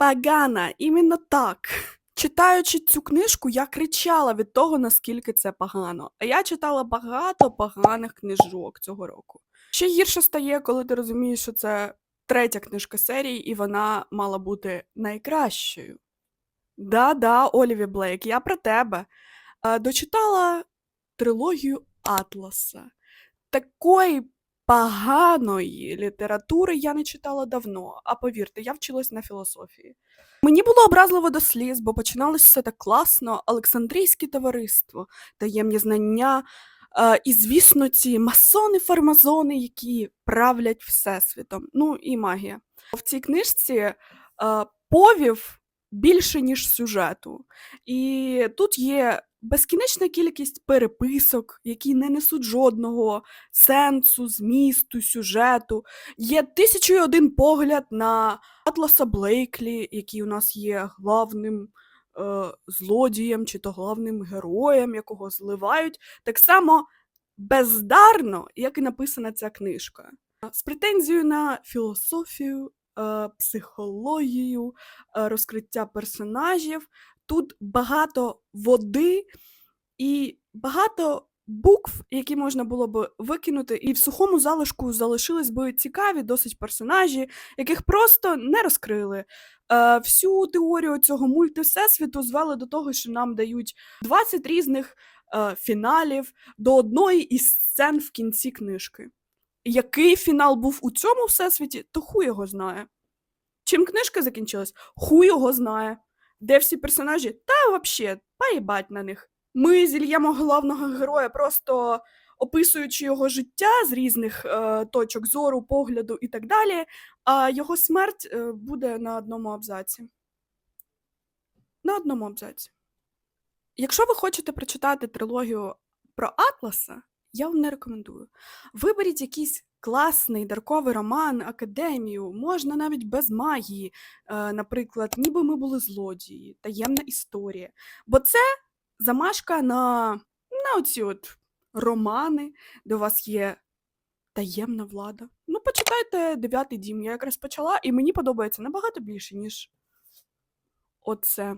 Погана, іменно так. Читаючи цю книжку, я кричала від того, наскільки це погано. А я читала багато поганих книжок цього року. Ще гірше стає, коли ти розумієш, що це третя книжка серії, і вона мала бути найкращою. Да-да, Оліві Блейк, я про тебе. Е, Дочитала трилогію Атласа. Такої поганої літератури я не читала давно, а повірте, я вчилась на філософії. Мені було образливо до сліз, бо починалось все так класно, Олександрійське товариство, таємні знання, е, і, звісно, ці масони-фармазони, які правлять всесвітом. Ну і магія. В цій книжці е, повів більше, ніж сюжету. І тут є безкінечна кількість переписок, які не несуть жодного сенсу, змісту, сюжету. Є тисячу і один погляд на Атласа Блейклі, який у нас є главним е, злодієм чи то главним героєм, якого зливають, так само бездарно, як і написана ця книжка. З претензією на філософію, психологію, е, розкриття персонажів. Тут багато води і багато букв, які можна було б викинути, і в сухому залишку залишились би цікаві досить персонажі, яких просто не розкрили. Е, всю теорію цього мультивсесвіту звели до того, що нам дають 20 різних е, фіналів до одної із сцен в кінці книжки. Який фінал був у цьому всесвіті, то хуй його знає. Чим книжка закінчилась, хуй його знає. Де всі персонажі? Та взагалі, поїбать на них. Ми зільємо головного героя, просто описуючи його життя з різних е, точок зору, погляду і так далі, а його смерть е, буде на одному абзаці. На одному абзаці. Якщо ви хочете прочитати трилогію про Атласа, я вам не рекомендую. Виберіть якийсь класний дарковий роман, академію, можна навіть без магії, е, наприклад, ніби ми були злодії, таємна історія. Бо це замашка на, на оці от романи, де у вас є таємна влада. Ну, почитайте дев'ятий дім. Я якраз почала, і мені подобається набагато більше, ніж оце.